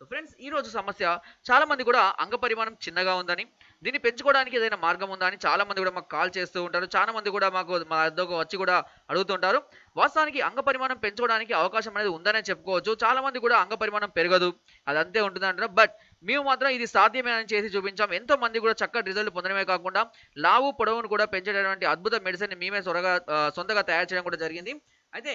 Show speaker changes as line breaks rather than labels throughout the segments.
Friends ఈ రోజు సమస్య చాలా మంది కూడా అంగ పరిమాణం చిన్నగా ఉందని దీన్ని పెంచుకోవడానికి ఏదైనా మార్గం ఉందా అని చాలా మంది కూడా మాకు కాల్ చేస్తూ ఉంటారు. చాలా మంది కూడా మాకు మా వద్దకు వచ్చి కూడా అడుగుతుంటారు వాస్తవానికి అంగ పరిమాణం పెంచుకోవడానికి అవకాశం అనేది ఉందనే చెప్పుకోవచ్చు. చాలా మంది కూడా అంగ పరిమాణం పెరగదు. అది అంతే ఉంటుంది అంటారు బట్ మేము మాత్రం ఇది సాధ్యమే అని చేసి చూపించాం. ఎంతో మంది కూడా చక్కటి రిజల్ట్ పొందడమే కాకుండా లావు పొడవును కూడా పెంచేటటువంటి అద్భుత మెడిసిన్ మేమే సొరగా సొంతగా తయారు చేయడం కూడా జరిగింది. అయితే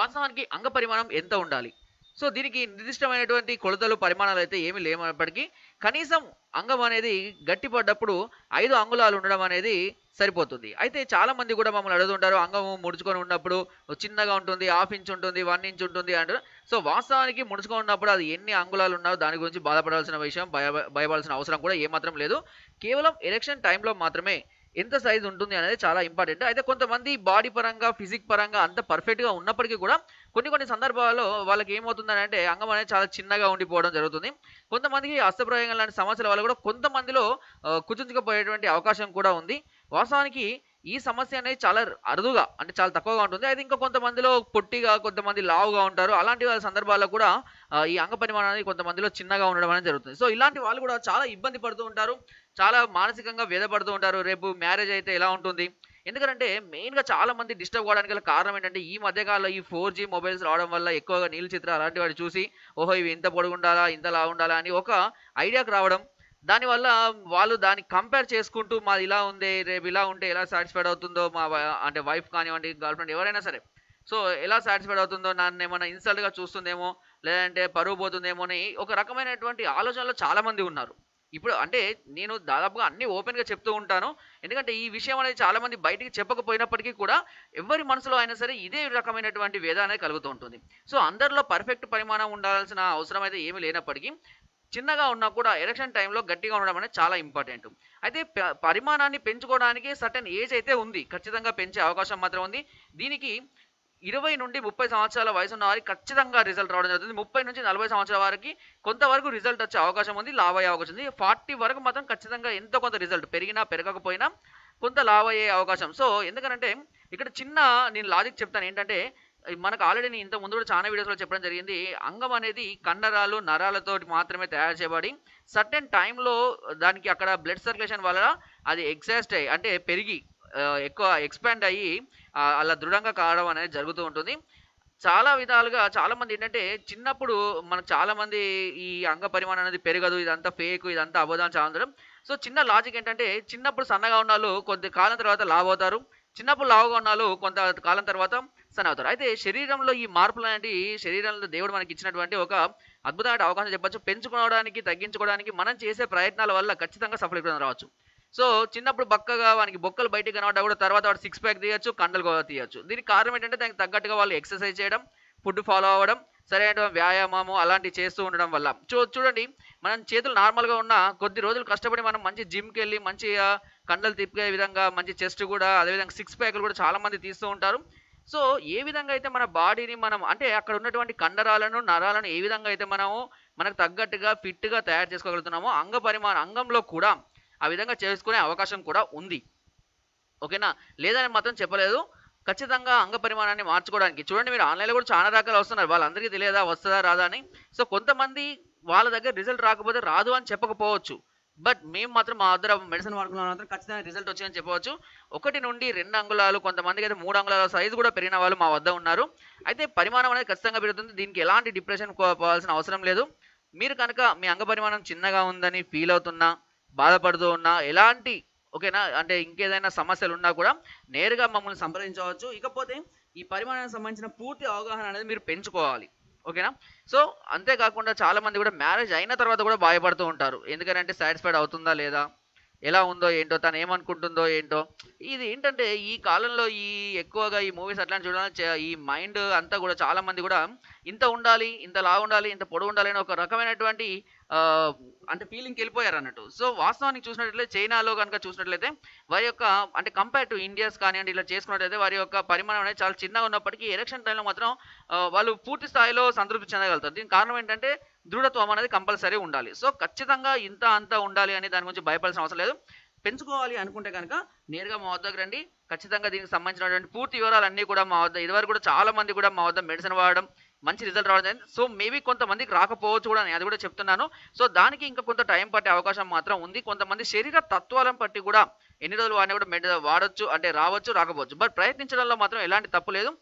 వాస్తవానికి అంగ పరిమాణం ఎంత ఉండాలి? సో దీనికి నిర్దిష్టమైనటువంటి కొలతలు పరిమాణాలు అయితే ఏమీ లేనప్పటికీ కనీసం అంగం అనేది గట్టిపడ్డప్పుడు ఐదు అంగుళాలు ఉండడం అనేది సరిపోతుంది. అయితే చాలా మంది కూడా మమ్మల్ని అడుగుతుంటారు అంగం ముడుచుకొని ఉన్నప్పుడు చిన్నగా ఉంటుంది హాఫ్ ఇంచ్ ఉంటుంది వన్ ఇంచ్ ఉంటుంది అంటారు సో వాస్తవానికి ముడుచుకొని ఉన్నప్పుడు అది ఎన్ని అంగుళాలు ఉన్నాయో దాని గురించి బాధపడాల్సిన విషయం భయ భయపడాల్సిన అవసరం కూడా ఏమాత్రం లేదు. కేవలం ఎలక్షన్ టైంలో మాత్రమే ఎంత సైజ్ ఉంటుంది అనేది చాలా ఇంపార్టెంట్ అయితే కొంతమంది బాడీ పరంగా ఫిజిక్ పరంగా అంత పర్ఫెక్ట్గా ఉన్నప్పటికీ కూడా కొన్ని కొన్ని సందర్భాల్లో వాళ్ళకి ఏమవుతుందని అంటే అంగం అనేది చాలా చిన్నగా ఉండిపోవడం జరుగుతుంది. కొంతమందికి హస్తప్రయోగం లాంటి సమస్యల వల్ల కూడా కొంతమందిలో ఆ, కుచించుకుపోయేటువంటి అవకాశం కూడా ఉంది. వాస్తవానికి ఈ సమస్య అనేది చాలా అరుదుగా అంటే చాలా తక్కువగా ఉంటుంది. అయితే ఇంకా కొంతమందిలో పొట్టిగా కొంతమంది లావుగా ఉంటారు. అలాంటి వాళ్ళ సందర్భాల్లో కూడా ఈ అంగ పరిమాణం అనేది కొంతమందిలో చిన్నగా ఉండడం అనేది జరుగుతుంది. సో ఇలాంటి వాళ్ళు కూడా చాలా ఇబ్బంది పడుతూ ఉంటారు. చాలా మానసికంగా వేదపడుతూ ఉంటారు. రేపు మ్యారేజ్ అయితే ఎలా ఉంటుంది? ఎందుకంటే మెయిన్గా చాలా మంది డిస్టర్బ్ కావడానికి గల కారణం ఏంటంటే ఈ మధ్యకాలంలో ఈ ఫోర్ జీ మొబైల్స్ రావడం వల్ల ఎక్కువగా నీళ్ళ చిత్ర అలాంటి వాటి చూసి ఓహో ఇవి ఇంత పొడుగుండాలా ఇంతలా ఇంత ఉండాలా అని ఒక ఐడియాకి రావడం. దానివల్ల వాళ్ళు దాన్ని కంపేర్ చేసుకుంటూ మాది ఇలా ఉంది రేపు ఇలా ఉంటే ఎలా సాటిస్ఫైడ్ అవుతుందో మా అంటే వైఫ్ కానివ్వండి గర్ల్ ఫ్రెండ్ ఎవరైనా సరే. సో ఎలా సాటిస్ఫైడ్ అవుతుందో నన్ను ఏమైనా ఇన్సల్ట్గా చూస్తుందేమో లేదంటే పరువు పోతుందేమో అని ఒక రకమైనటువంటి ఆలోచనలో చాలామంది ఉన్నారు. ఇప్పుడు అంటే నేను దాదాపుగా అన్ని ఓపెన్గా చెప్తూ ఉంటాను. ఎందుకంటే ఈ విషయం అనేది చాలా మంది బయటికి చెప్పకపోయినప్పటికీ కూడా ఎవరి మనసులో అయినా సరే ఇదే రకమైనటువంటి వేద అనేది కలుగుతూ ఉంటుంది. సో అందరిలో పర్ఫెక్ట్ పరిమాణం ఉండాల్సిన అవసరం అయితే ఏమీ లేనప్పటికీ చిన్నగా ఉన్నా కూడా ఎలక్షన్ టైంలో గట్టిగా ఉండడం అనేది చాలా ఇంపార్టెంట్. అయితే పరిమాణాన్ని పెంచుకోవడానికి సర్టన్ ఏజ్ అయితే ఉంది. ఖచ్చితంగా పెంచే అవకాశం మాత్రం ఉంది. దీనికి ఇరవై నుండి ముప్పై సంవత్సరాల వయసు ఉన్న వారికి ఖచ్చితంగా రిజల్ట్ రావడం జరుగుతుంది. ముప్పై నుంచి నలభై సంవత్సరాల వారికి కొంతవరకు రిజల్ట్ వచ్చే అవకాశం ఉంది లావ్ అయ్యే అవకాశం ఉంది. ఫార్టీ వరకు మాత్రం ఖచ్చితంగా ఎంతో కొంత రిజల్ట్ పెరిగినా పెరగకపోయినా కొంత లావ్ అయ్యే అవకాశం. సో ఎందుకంటే ఇక్కడ చిన్న నేను లాజిక్ చెప్తాను ఏంటంటే మనకు ఆల్రెడీ నేను ఇంత ముందు కూడా చాలా వీడియోస్లో చెప్పడం జరిగింది. అంగం అనేది కండరాలు నరాలతో మాత్రమే తయారు చేయబడి సర్టెన్ టైంలో దానికి అక్కడ బ్లడ్ సర్క్యులేషన్ వల్ల అది ఎగ్జాస్ట్ అయ్యి అంటే పెరిగి ఎక్కువ ఎక్స్పాండ్ అయ్యి అలా దృఢంగా కావడం అనేది జరుగుతూ ఉంటుంది. చాలా విధాలుగా చాలామంది ఏంటంటే చిన్నప్పుడు మనకు చాలా మంది ఈ అంగ పరిమాణం అనేది పెరగదు ఇదంతా ఫేక్ ఇదంతా అబద్ధం చాలా సో చిన్న లాజిక్ ఏంటంటే చిన్నప్పుడు సన్నగా ఉన్న కొద్ది కాలం తర్వాత లావ్ అవుతారు. చిన్నప్పుడు లావుగా ఉన్నాలు కొంత కాలం తర్వాత సన్న అవుతారు. అయితే శరీరంలో ఈ మార్పులు అనేవి శరీరంలో దేవుడు మనకి ఇచ్చినటువంటి ఒక అద్భుతమైన అవకాశం చెప్పచ్చు. పెంచుకోవడానికి తగ్గించుకోవడానికి మనం చేసే ప్రయత్నాల వల్ల ఖచ్చితంగా సఫలీకృతం రావచ్చు. సో చిన్నప్పుడు బక్కగా వానికి బొక్కలు బయటకు కనబడ్డా కూడా తర్వాత వాడు సిక్స్ ప్యాక్ తీయచ్చు కండలు కూడా తీయచ్చు. దీనికి కారణం ఏంటంటే దానికి తగ్గట్టుగా వాళ్ళు ఎక్సర్సైజ్ చేయడం ఫుడ్ ఫాలో అవ్వడం సరైన వ్యాయామము అలాంటివి చేస్తూ ఉండడం వల్ల. చూ చూడండి మనం చేతులు నార్మల్గా ఉన్న కొద్ది రోజులు కష్టపడి మనం మంచి జిమ్కి వెళ్ళి మంచిగా కండలు తిప్పే విధంగా మంచి చెస్ట్ కూడా అదేవిధంగా సిక్స్ ప్యాక్లు కూడా చాలా మంది తీస్తూ ఉంటారు. సో ఏ విధంగా అయితే మన బాడీని మనం అంటే అక్కడ ఉన్నటువంటి కండరాలను నరాలను ఏ విధంగా అయితే మనము మనకు తగ్గట్టుగా ఫిట్గా తయారు చేసుకోగలుగుతున్నామో అంగ పరిమాణ అంగంలో కూడా ఆ విధంగా చేసుకునే అవకాశం కూడా ఉంది. ఓకేనా? లేదని మాత్రం చెప్పలేదు. ఖచ్చితంగా అంగ పరిమాణాన్ని మార్చుకోవడానికి. చూడండి మీరు ఆన్లైన్లో కూడా చాలా రకాలు వస్తున్నారు. వాళ్ళందరికీ తెలియదా వస్తుందా రాదా అని? సో కొంతమంది వాళ్ళ దగ్గర రిజల్ట్ రాకపోతే రాదు అని చెప్పకపోవచ్చు. బట్ మేము మాత్రం మా దగ్గర మెడిసిన్ వాడుకున్న మాత్రం ఖచ్చితంగా రిజల్ట్ వచ్చిందని చెప్పవచ్చు. ఒకటి నుండి రెండు అంగుళాలు కొంతమందికి అయితే మూడు అంగుళాల సైజు కూడా పెరిగిన వాళ్ళు మా వద్ద ఉన్నారు. అయితే పరిమాణం అనేది ఖచ్చితంగా పెరుగుతుంది. దీనికి ఎలాంటి డిప్రెషన్ పోవాల్సిన అవసరం లేదు. మీరు కనుక మీ అంగ పరిమాణం చిన్నగా ఉందని ఫీల్ అవుతున్నా బాధపడుతూ ఉన్నా ఎలాంటి ఓకేనా అంటే ఇంకేదైనా సమస్యలు ఉన్నా కూడా నేరుగా మమ్మల్ని సంప్రదించవచ్చు. ఇకపోతే ఈ పరిమాణానికి సంబంధించిన పూర్తి అవగాహన అనేది మీరు పెంచుకోవాలి. ఓకేనా? సో అంతేకాకుండా చాలా మంది కూడా మ్యారేజ్ అయిన తర్వాత కూడా భయపడుతూ ఉంటారు. ఎందుకంటే సాటిస్ఫైడ్ అవుతుందా లేదా? ఎలా ఉందో ఏంటో తను ఏమనుకుంటుందో ఏంటో. ఇది ఏంటంటే ఈ కాలంలో ఈ ఎక్కువగా ఈ మూవీస్ అట్లాంటి చూడాలి ఈ మైండ్ అంతా కూడా చాలా మంది కూడా ఇంత ఉండాలి ఇంత లా ఉండాలి ఇంత పొడవు ఉండాలి అని ఒక రకమైనటువంటి అంటే ఫీలింగ్కి వెళ్ళిపోయారు అన్నట్టు. సో వాస్తవానికి చూసినట్లయితే చైనాలో కనుక చూసినట్లయితే వారి యొక్క అంటే కంపేర్ టు ఇండియాస్ కానివ్వండి ఇలా చేసుకున్నట్లయితే వారి యొక్క పరిమాణం అనేది చాలా చిన్నగా ఉన్నప్పటికీ ఎలక్షన్ టైంలో మాత్రం వాళ్ళు పూర్తి స్థాయిలో సంతృప్తి చెందగలుగుతారు. దీనికి కారణం ఏంటంటే దృఢత్వం అనేది కంపల్సరీ ఉండాలి. సో ఖచ్చితంగా ఇంత అంత ఉండాలి అని దాని గురించి భయపడాల్సిన అవసరం లేదు. పెంచుకోవాలి అనుకుంటే కనుక నేరుగా మా వద్దకు రండి. ఖచ్చితంగా దీనికి సంబంధించినటువంటి పూర్తి వివరాలన్నీ కూడా మా వద్ద ఇదివరకు కూడా చాలా మంది కూడా మా వద్ద మెడిసిన్ వాడడం మంచి రిజల్ట్ రావడం జరిగింది. సో మేబీ కొంతమందికి రాకపోవచ్చు కూడా నేను అది కూడా చెప్తున్నాను. సో దానికి ఇంకా కొంత టైం పట్టే అవకాశం మాత్రం ఉంది. కొంతమంది శరీర తత్వాలను బట్టి కూడా ఎన్ని రోజులు వాడినా కూడా మెడ వాడొచ్చు అంటే రావచ్చు రాకపోవచ్చు. బట్ ప్రయత్నించడంలో మాత్రం ఎలాంటి తప్పు లేదు.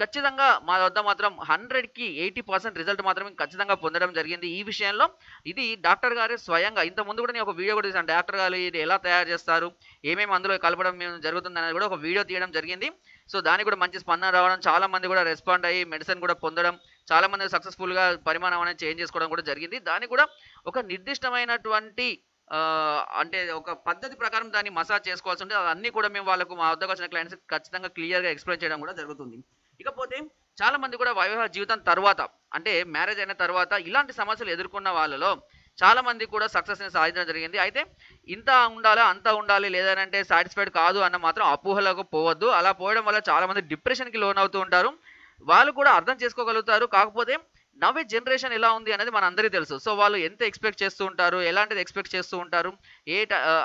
ఖచ్చితంగా మా వద్ద మాత్రం హండ్రెడ్కి ఎయిటీ పర్సెంట్ రిజల్ట్ మాత్రం ఖచ్చితంగా పొందడం జరిగింది. ఈ విషయంలో ఇది డాక్టర్ గారే స్వయంగా ఇంత ముందు కూడా నేను ఒక వీడియో కూడా చేశాను డాక్టర్ గారు ఇది ఎలా తయారు చేస్తారు ఏమేమి అందులో కలపడం మేము జరుగుతుంది అనేది కూడా ఒక వీడియో తీయడం జరిగింది. సో దానికి కూడా మంచి స్పందన రావడం చాలా మంది కూడా రెస్పాండ్ అయ్యి మెడిసిన్ కూడా పొందడం చాలా మంది సక్సెస్ఫుల్గా పరిమాణం అనేది చేంజ్ చేసుకోవడం కూడా జరిగింది. దానికి కూడా ఒక నిర్దిష్టమైనటువంటి అంటే ఒక పద్ధతి ప్రకారం దాన్ని మసాజ్ చేసుకోవాల్సి ఉంటుంది అన్నీ కూడా మేము వాళ్ళకు మా వద్దకు వచ్చిన క్లయింట్స్ ఖచ్చితంగా క్లియర్గా ఎక్స్ప్లెయిన్ చేయడం కూడా జరుగుతుంది. ఇకపోతే చాలా మంది కూడా వైవాహ జీవితం తర్వాత అంటే మ్యారేజ్ అయిన తర్వాత ఇలాంటి సమస్యలు ఎదుర్కొన్న వాళ్ళలో చాలా మంది కూడా సక్సెస్ని సాధించడం జరిగింది. అయితే ఇంత ఉండాలా అంత ఉండాలి లేదంటే సాటిస్ఫైడ్ కాదు అన్న మాత్రం అపోహలకు పోవద్దు. అలా పోవడం వల్ల చాలా మంది డిప్రెషన్కి లోన్ అవుతూ ఉంటారు. వాళ్ళు కూడా అర్థం చేసుకోగలుగుతారు. కాకపోతే నవ్వే జనరేషన్ ఎలా ఉంది అనేది మన అందరికీ తెలుసు. సో వాళ్ళు ఎంత ఎక్స్పెక్ట్ చేస్తూ ఉంటారు ఎలాంటిది ఎక్స్పెక్ట్ చేస్తూ ఉంటారు ఏ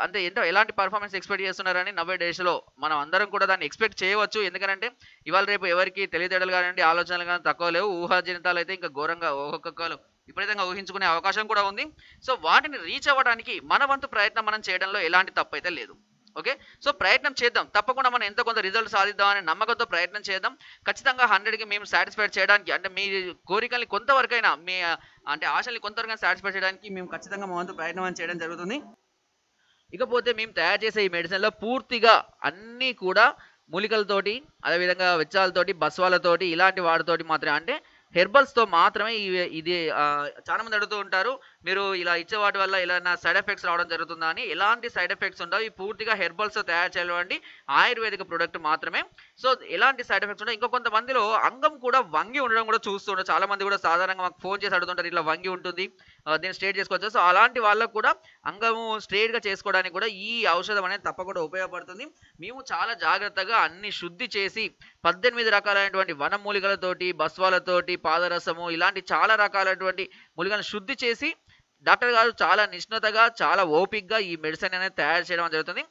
అంటే ఎంత ఎలాంటి పర్ఫార్మెన్స్ ఎక్స్పెక్ట్ చేస్తున్నారని నవ్వే డేస్లో మనం అందరం కూడా దాన్ని ఎక్స్పెక్ట్ చేయవచ్చు. ఎందుకంటే ఇవాళ రేపు ఎవరికి తెలివితేటలు కానివ్వండి ఆలోచనలు కానీ తక్కువ లేవు. ఊహాజనితాలు అయితే ఇంకా ఘోరంగా ఒక్కొక్కరు విపరీతంగా ఊహించుకునే అవకాశం కూడా ఉంది. సో వాటిని రీచ్ అవ్వడానికి మన వంతు ప్రయత్నం మనం చేయడంలో ఎలాంటి తప్పు అయితే లేదు. ఓకే సో ప్రయత్నం చేద్దాం. తప్పకుండా మనం ఎంత కొంత రిజల్ట్ సాధిద్దాం అనే నమ్మకంతో ప్రయత్నం చేద్దాం. ఖచ్చితంగా హండ్రెడ్కి మేము సాటిస్ఫైడ్ చేయడానికి అంటే మీ కోరికల్ని కొంతవరకైనా మీ అంటే ఆశల్ని కొంతవరకు సాటిస్ఫై చేయడానికి మేము ఖచ్చితంగా మా వంతు ప్రయత్నం చేయడం జరుగుతుంది. ఇకపోతే మేము తయారు చేసే ఈ మెడిసిన్లో పూర్తిగా అన్నీ కూడా మూలికలతోటి అదేవిధంగా వెచ్చాలతోటి బస్వాలతోటి ఇలాంటి వాటితోటి మాత్రమే అంటే హెర్బల్స్తో మాత్రమే ఇది చాలా మంది అడుగుతూ ఉంటారు. మీరు ఇలా ఇచ్చే వాటి వల్ల ఏదైనా సైడ్ ఎఫెక్ట్స్ రావడం జరుగుతుందా అని? ఎలాంటి సైడ్ ఎఫెక్ట్స్ ఉండవు. ఇవి పూర్తిగా హెర్బల్స్ తయారు చేయాలండి ఆయుర్వేదిక ప్రోడక్ట్ మాత్రమే. సో ఎలాంటి సైడ్ ఎఫెక్ట్స్ ఉండవు. ఇంకా కొంతమందిలో అంగం కూడా వంగి ఉండడం కూడా చూస్తుంటారు చాలా మంది కూడా సాధారణంగా మాకు ఫోన్ చేసి అడుగుతుంటారు ఇట్లా వంగి ఉంటుంది. దీన్ని స్ట్రేట్ చేసుకోవచ్చు? సో అలాంటి వాళ్ళకు కూడా అంగము స్ట్రేట్గా గా చేసుకోవడానికి కూడా ఈ ఔషధం అనేది తప్పకుండా ఉపయోగపడుతుంది. మేము చాలా జాగ్రత్తగా అన్ని శుద్ధి చేసి పద్దెనిమిది రకాలైనటువంటి వనమూలికలతోటి బస్వాలతోటి పాదరసము ఇలాంటి చాలా రకాలైనటువంటి మూలికలను శుద్ధి చేసి డాక్టర్ గారు చాలా నిష్ణతగా చాలా ఓపిక్గా ఈ మెడిసిన్ అనేది తయారు చేయడం జరుగుతుంది.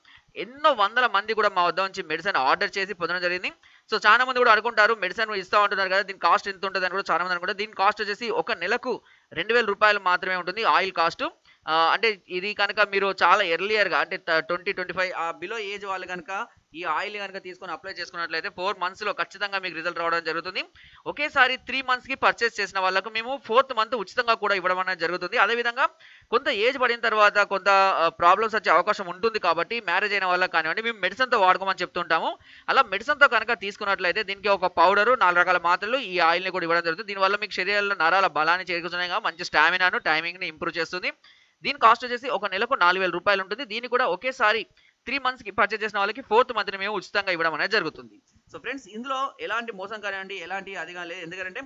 ఎన్నో వందల మంది కూడా మా వద్ద నుంచి మెడిసిన్ ఆర్డర్ చేసి పొందడం జరిగింది. సో చాలా మంది కూడా అనుకుంటారు మెడిసిన్ ఇస్తా ఉంటున్నారు కదా దీని కాస్ట్ ఎంత ఉంటుంది అని కూడా చాలా మంది అనుకుంటారు. దీని కాస్ట్ వచ్చేసి ఒక నెలకు రెండు వేల రూపాయలు మాత్రమే ఉంటుంది ఆయిల్ కాస్ట్. అంటే ఇది కనుక మీరు చాలా ఎర్లియర్గా అంటే ట్వంటీ ట్వంటీ ఫైవ్ ఆ బిలో ఏజ్ వాళ్ళు కనుక ఈ ఆయిల్ కనుక తీసుకొని అప్లై చేసుకున్నట్లయితే ఫోర్ మంత్స్లో ఖచ్చితంగా మీకు రిజల్ట్ రావడం జరుగుతుంది. ఒకేసారి త్రీ మంత్స్కి పర్చేస్ చేసిన వాళ్ళకు మేము ఫోర్త్ మంత్ ఉచితంగా కూడా ఇవ్వడం అనేది జరుగుతుంది. అదేవిధంగా కొంత ఏజ్ పడిన తర్వాత కొంత ప్రాబ్లమ్స్ వచ్చే అవకాశం ఉంటుంది కాబట్టి మ్యారేజ్ అయిన వాళ్ళకి కానివ్వండి మేము మెడిసిన్తో వాడుకోమని చెప్తుంటాము. అలా మెడిసిన్తో కనుక తీసుకున్నట్లయితే దీనికి ఒక పౌడరు నాలుగు రకాల మాత్రలు ఈ ఆయిల్ని కూడా ఇవ్వడం జరుగుతుంది. దీనివల్ల మీకు శరీరంలో నరాల బలాన్ని చేకూర్చున్నాయి మంచి స్టామినాను టైమింగ్ని ఇంప్రూవ్ చేస్తుంది. దీని కాస్ట్ వచ్చేసి ఒక నెలకు నాలుగు వేల రూపాయలు ఉంటుంది. దీన్ని కూడా ఒకేసారి త్రీ మంత్స్కి పర్చేజ్ చేసిన వాళ్ళకి ఫోర్త్ మంత్ని మేము ఉచితంగా ఇవ్వడం అనేది జరుగుతుంది. సో ఫ్రెండ్స్ ఇందులో ఎలాంటి మోసం కానివ్వండి ఎలాంటి అది కానీ ఎందుకంటే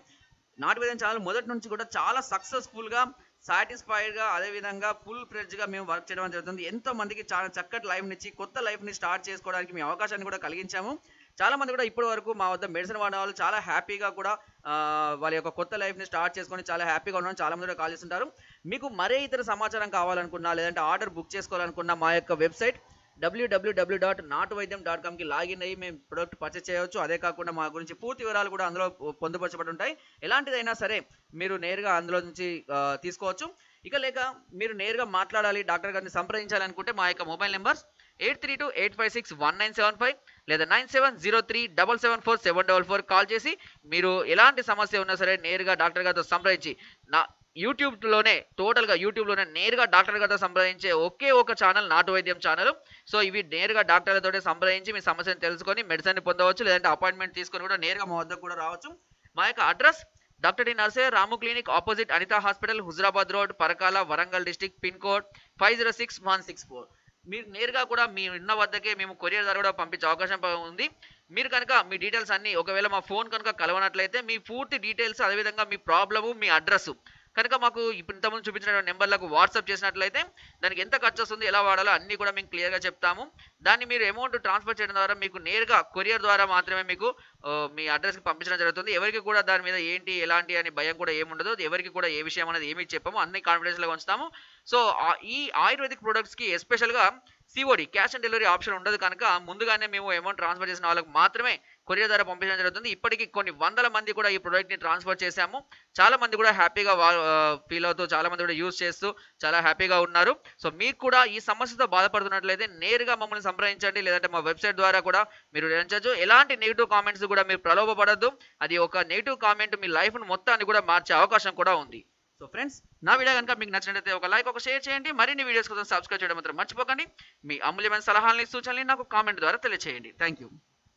నాటు వేదన ఛానల్ మొదటి నుంచి కూడా చాలా సక్సెస్ఫుల్గా సాటిస్ఫైడ్గా అదేవిధంగా ఫుల్గా మేము వర్క్ చేయడం జరుగుతుంది. ఎంతో మందికి చాలా చక్కటి లైఫ్ కొత్త లైఫ్ని స్టార్ట్ చేసుకోవడానికి మేము అవకాశాన్ని కూడా కలిగించాము. చాలా మంది కూడా ఇప్పటి వరకు మా వద్ద మెడిసిన్ వాడిన వాళ్ళు చాలా హ్యాపీగా కూడా వాళ్ళ యొక్క కొత్త లైఫ్ని స్టార్ట్ చేసుకొని చాలా హ్యాపీగా ఉండడం చాలా మంది కూడా కాల్ చేస్తుంటారు. మీకు మరే ఇతర సమాచారం కావాలనుకున్నా లేదంటే ఆర్డర్ బుక్ చేసుకోవాలనుకున్నా మా యొక్క వెబ్సైట్ డబ్ల్యూడబ్ల్యూడబ్ల్యూ డాట్ నాట్ వైద్యం డాట్ కామ్కి లాగిన్ అయ్యి మేము ప్రొడక్ట్ పర్చేస్ చేయవచ్చు. అదే కాకుండా మా గురించి పూర్తి వివరాలు కూడా అందులో పొందుపరచబడి ఉంటాయి. ఎలాంటిదైనా సరే మీరు నేరుగా అందులో నుంచి తీసుకోవచ్చు. ఇక లేక మీరు నేరుగా మాట్లాడాలి డాక్టర్ గారిని సంప్రదించాలనుకుంటే మా యొక్క mobile numbers eight three two eight five six one nine seven five లేదా nine seven zero three double seven four seven double four call చేసి మీరు ఎలాంటి సమస్య ఉన్నా సరే నేరుగా డాక్టర్ గారితో సంప్రదించి నా యూట్యూబ్లోనే టోటల్గా యూట్యూబ్లోనే నేరుగా డాక్టర్ గారితో సంప్రదించే ఒకే ఒక ఛానల్ నాటు వైద్యం ఛానల్. సో ఇవి నేరుగా డాక్టర్లతో సంప్రదించి మీ సమస్యను తెలుసుకొని మెడిసిన్ పొందవచ్చు లేదంటే అపాయింట్మెంట్ తీసుకొని కూడా నేరుగా మా వద్దకు కూడా రావచ్చు. మా యొక్క address doctor D Narse Ramu clinic opposite Anitha hospital Huzurabad road Parakala Warangal district pin code five zero six one six four. మీరు నేరుగా కూడా మీ ఉన్న వద్దకే మేము కొరియర్ ద్వారా కూడా పంపించే అవకాశం ఉంది. మీరు కనుక మీ డీటెయిల్స్ అన్ని ఒకవేళ మా ఫోన్ కనుక కలవనట్లయితే మీ పూర్తి డీటెయిల్స్ అదేవిధంగా మీ ప్రాబ్లము మీ అడ్రస్ కనుక మాకు ఇప్పుడు ఇంతకుముందు చూపించిన నెంబర్లకు వాట్సాప్ చేసినట్లయితే దానికి ఎంత ఖర్చు వస్తుంది ఎలా వాడాలో అన్నీ కూడా మేము క్లియర్గా చెప్తాము. దాన్ని మీరు అమౌంట్ ట్రాన్స్ఫర్ చేయడం ద్వారా మీకు నేరుగా కొరియర్ ద్వారా మాత్రమే మీకు మీ అడ్రస్కి పంపించడం జరుగుతుంది. ఎవరికి కూడా దాని మీద ఏంటి ఎలాంటి అని భయం కూడా ఏముండదు. ఎవరికి కూడా ఏ విషయం అనేది ఏమి చెప్పాము. అన్ని కాన్ఫిడెన్స్లో ఉంచుతాము. సో ఈ ఆయుర్వేదిక్ ప్రొడక్ట్స్కి ఎస్పెషల్గా COD cash on delivery option ఉండదు కనుక ముందుగానే మేము అమౌంట్ ట్రాన్స్ఫర్ చేసిన వాళ్ళకి మాత్రమే కొరియర్ ద్వారా పంపించడం జరుగుతుంది. ఇప్పటికీ కొన్ని వందల మంది కూడా ఈ ప్రోడక్ట్ని ట్రాన్స్ఫర్ చేశాము. చాలా మంది కూడా హ్యాపీగా ఫీల్ అవుతూ చాలా మంది కూడా యూజ్ చేస్తూ చాలా హ్యాపీగా ఉన్నారు. సో మీకు కూడా ఈ సమస్యతో బాధపడుతున్నట్లయితే నేరుగా మమ్మల్ని సంప్రదించండి. లేదంటే మా వెబ్సైట్ ద్వారా కూడా మీరు వివరించవచ్చు ఎలాంటి నెగిటివ్ కామెంట్స్ కూడా మీరు ప్రలోభపడద్దు. అది ఒక నెగిటివ్ కామెంట్ మీ లైఫ్ను మొత్తాన్ని కూడా మార్చే అవకాశం కూడా ఉంది. సో ఫ్రెండ్స్ నా వీడియో కనుక మీకు నచ్చినట్లయితే ఒక లైక్ ఒక షేర్ చేయండి. మరిన్ని వీడియోస్ కోసం సబ్స్క్రైబ్ చేయడం మాత్రం మర్చిపోకండి. మీ అమూల్యమైన సలహాలని సూచనలు నాకు కామెంట్ ద్వారా తెలియచేయండి. Thank you